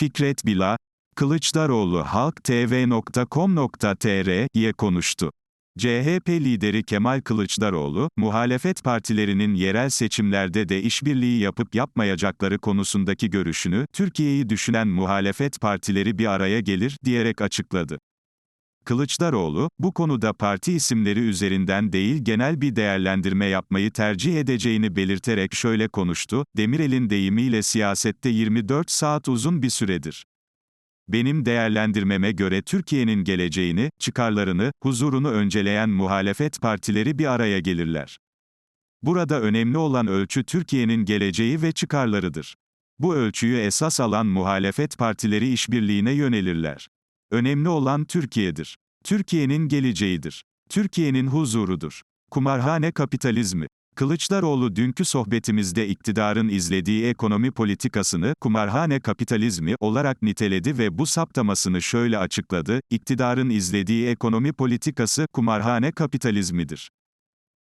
Fikret Bila, Kılıçdaroğlu halktv.com.tr'ye konuştu. CHP lideri Kemal Kılıçdaroğlu, muhalefet partilerinin yerel seçimlerde de işbirliği yapıp yapmayacakları konusundaki görüşünü, Türkiye'yi düşünen muhalefet partileri bir araya gelir, diyerek açıkladı. Kılıçdaroğlu, bu konuda parti isimleri üzerinden değil genel bir değerlendirme yapmayı tercih edeceğini belirterek şöyle konuştu, Demirel'in deyimiyle siyasette 24 saat uzun bir süredir. Benim değerlendirmeme göre Türkiye'nin geleceğini, çıkarlarını, huzurunu önceleyen muhalefet partileri bir araya gelirler. Burada önemli olan ölçü Türkiye'nin geleceği ve çıkarlarıdır. Bu ölçüyü esas alan muhalefet partileri işbirliğine yönelirler. Önemli olan Türkiye'dir. Türkiye'nin geleceğidir. Türkiye'nin huzurudur. Kumarhane kapitalizmi. Kılıçdaroğlu dünkü sohbetimizde iktidarın izlediği ekonomi politikasını kumarhane kapitalizmi olarak niteledi ve bu saptamasını şöyle açıkladı: İktidarın izlediği ekonomi politikası kumarhane kapitalizmidir.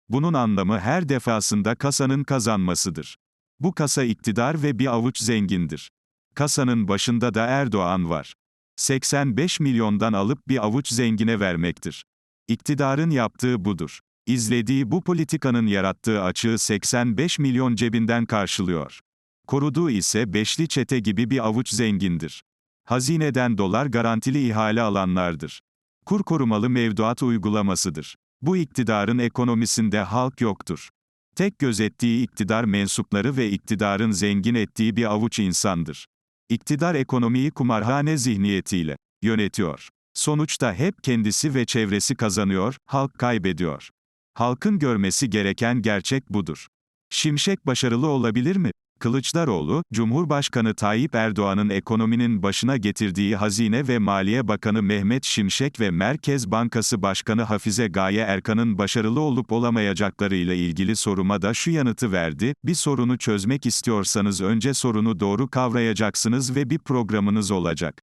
Bunun anlamı her defasında kasanın kazanmasıdır. Bu kasa iktidar ve bir avuç zengindir. Kasanın başında da Erdoğan var. 85 milyondan alıp bir avuç zengine vermektir. İktidarın yaptığı budur. İzlediği bu politikanın yarattığı açığı 85 milyon cebinden karşılıyor. Koruduğu ise beşli çete gibi bir avuç zengindir. Hazineden dolar garantili ihale alanlardır. Kur korumalı mevduat uygulamasıdır. Bu iktidarın ekonomisinde halk yoktur. Tek gözettiği iktidar mensupları ve iktidarın zengin ettiği bir avuç insandır. İktidar ekonomiyi kumarhane zihniyetiyle yönetiyor. Sonuçta hep kendisi ve çevresi kazanıyor, halk kaybediyor. Halkın görmesi gereken gerçek budur. Şimşek başarılı olabilir mi? Kılıçdaroğlu, Cumhurbaşkanı Tayyip Erdoğan'ın ekonominin başına getirdiği Hazine ve Maliye Bakanı Mehmet Şimşek ve Merkez Bankası Başkanı Hafize Gaye Erkan'ın başarılı olup olamayacaklarıyla ilgili soruma da şu yanıtı verdi, bir sorunu çözmek istiyorsanız önce sorunu doğru kavrayacaksınız ve bir programınız olacak.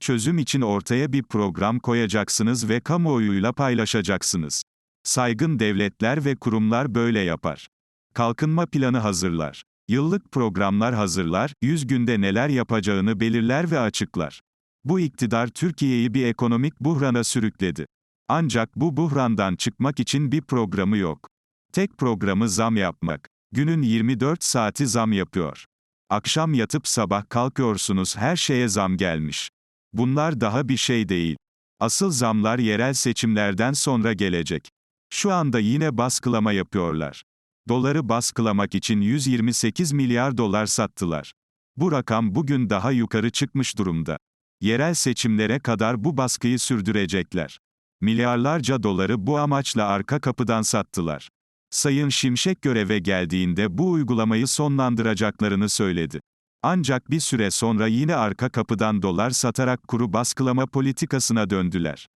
Çözüm için ortaya bir program koyacaksınız ve kamuoyuyla paylaşacaksınız. Saygın devletler ve kurumlar böyle yapar. Kalkınma planı hazırlar. Yıllık programlar hazırlar, 100 günde neler yapacağını belirler ve açıklar. Bu iktidar Türkiye'yi bir ekonomik buhrana sürükledi. Ancak bu buhrandan çıkmak için bir programı yok. Tek programı zam yapmak. Günün 24 saati zam yapıyor. Akşam yatıp sabah kalkıyorsunuz her şeye zam gelmiş. Bunlar daha bir şey değil. Asıl zamlar yerel seçimlerden sonra gelecek. Şu anda yine baskılama yapıyorlar. Doları baskılamak için 128 milyar dolar sattılar. Bu rakam bugün daha yukarı çıkmış durumda. Yerel seçimlere kadar bu baskıyı sürdürecekler. Milyarlarca doları bu amaçla arka kapıdan sattılar. Sayın Şimşek göreve geldiğinde bu uygulamayı sonlandıracaklarını söyledi. Ancak bir süre sonra yine arka kapıdan dolar satarak kuru baskılama politikasına döndüler.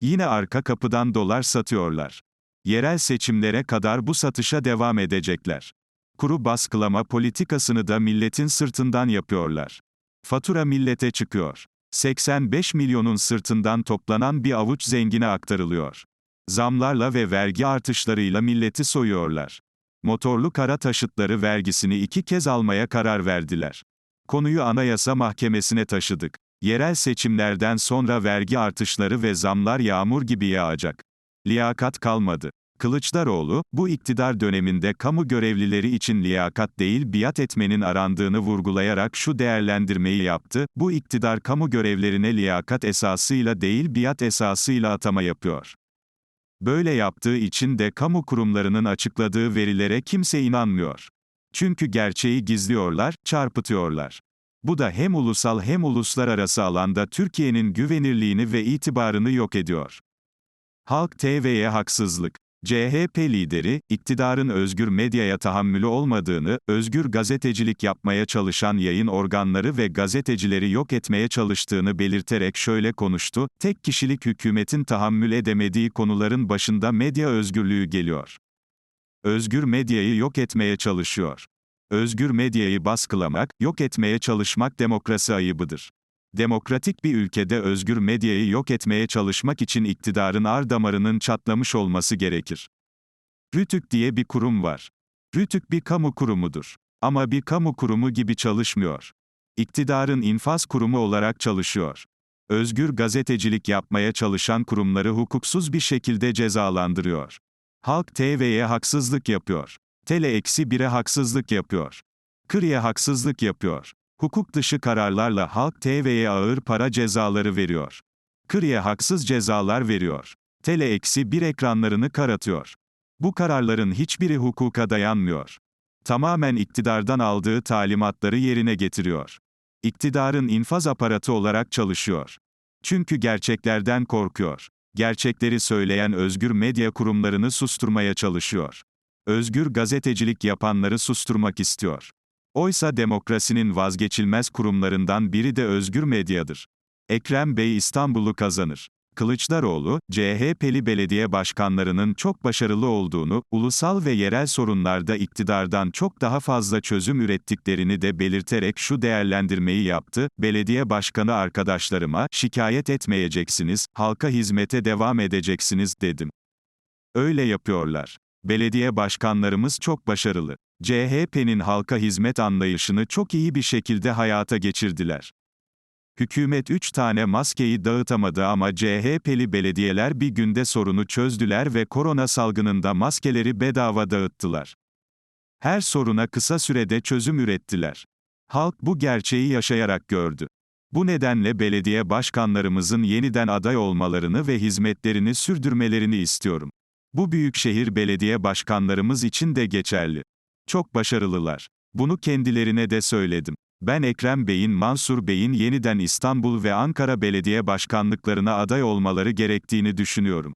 Yine arka kapıdan dolar satıyorlar. Yerel seçimlere kadar bu satışa devam edecekler. Kuru baskılama politikasını da milletin sırtından yapıyorlar. Fatura millete çıkıyor. 85 milyonun sırtından toplanan bir avuç zengine aktarılıyor. Zamlarla ve vergi artışlarıyla milleti soyuyorlar. Motorlu kara taşıtları vergisini iki kez almaya karar verdiler. Konuyu Anayasa Mahkemesi'ne taşıdık. Yerel seçimlerden sonra vergi artışları ve zamlar yağmur gibi yağacak. Liyakat kalmadı. Kılıçdaroğlu, bu iktidar döneminde kamu görevlileri için liyakat değil biat etmenin arandığını vurgulayarak şu değerlendirmeyi yaptı, bu iktidar kamu görevlerine liyakat esasıyla değil biat esasıyla atama yapıyor. Böyle yaptığı için de kamu kurumlarının açıkladığı verilere kimse inanmıyor. Çünkü gerçeği gizliyorlar, çarpıtıyorlar. Bu da hem ulusal hem uluslararası alanda Türkiye'nin güvenirliğini ve itibarını yok ediyor. Halk TV'ye haksızlık. CHP lideri, iktidarın özgür medyaya tahammülü olmadığını, özgür gazetecilik yapmaya çalışan yayın organları ve gazetecileri yok etmeye çalıştığını belirterek şöyle konuştu, tek kişilik hükümetin tahammül edemediği konuların başında medya özgürlüğü geliyor. Özgür medyayı yok etmeye çalışıyor. Özgür medyayı baskılamak, yok etmeye çalışmak demokrasi ayıbıdır. Demokratik bir ülkede özgür medyayı yok etmeye çalışmak için iktidarın ar damarının çatlamış olması gerekir. Rütük diye bir kurum var. Rütük bir kamu kurumudur. Ama bir kamu kurumu gibi çalışmıyor. İktidarın infaz kurumu olarak çalışıyor. Özgür gazetecilik yapmaya çalışan kurumları hukuksuz bir şekilde cezalandırıyor. Halk TV'ye haksızlık yapıyor. Tele eksi 1'e haksızlık yapıyor. Kırı'ya haksızlık yapıyor. Hukuk dışı kararlarla Halk TV'ye ağır para cezaları veriyor. Kırı'ya haksız cezalar veriyor. Tele eksi 1 ekranlarını karatıyor. Bu kararların hiçbiri hukuka dayanmıyor. Tamamen iktidardan aldığı talimatları yerine getiriyor. İktidarın infaz aparatı olarak çalışıyor. Çünkü gerçeklerden korkuyor. Gerçekleri söyleyen özgür medya kurumlarını susturmaya çalışıyor. Özgür gazetecilik yapanları susturmak istiyor. Oysa demokrasinin vazgeçilmez kurumlarından biri de özgür medyadır. Ekrem Bey İstanbul'u kazanır. Kılıçdaroğlu, CHP'li belediye başkanlarının çok başarılı olduğunu, ulusal ve yerel sorunlarda iktidardan çok daha fazla çözüm ürettiklerini de belirterek şu değerlendirmeyi yaptı, belediye başkanı arkadaşlarıma, şikayet etmeyeceksiniz, halka hizmete devam edeceksiniz, dedim. Öyle yapıyorlar. Belediye başkanlarımız çok başarılı. CHP'nin halka hizmet anlayışını çok iyi bir şekilde hayata geçirdiler. Hükümet 3 tane maskeyi dağıtamadı ama CHP'li belediyeler bir günde sorunu çözdüler ve korona salgınında maskeleri bedava dağıttılar. Her soruna kısa sürede çözüm ürettiler. Halk bu gerçeği yaşayarak gördü. Bu nedenle belediye başkanlarımızın yeniden aday olmalarını ve hizmetlerini sürdürmelerini istiyorum. Bu büyükşehir belediye başkanlarımız için de geçerli. Çok başarılılar. Bunu kendilerine de söyledim. Ben Ekrem Bey'in Mansur Bey'in yeniden İstanbul ve Ankara belediye başkanlıklarına aday olmaları gerektiğini düşünüyorum.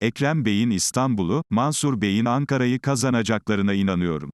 Ekrem Bey'in İstanbul'u, Mansur Bey'in Ankara'yı kazanacaklarına inanıyorum.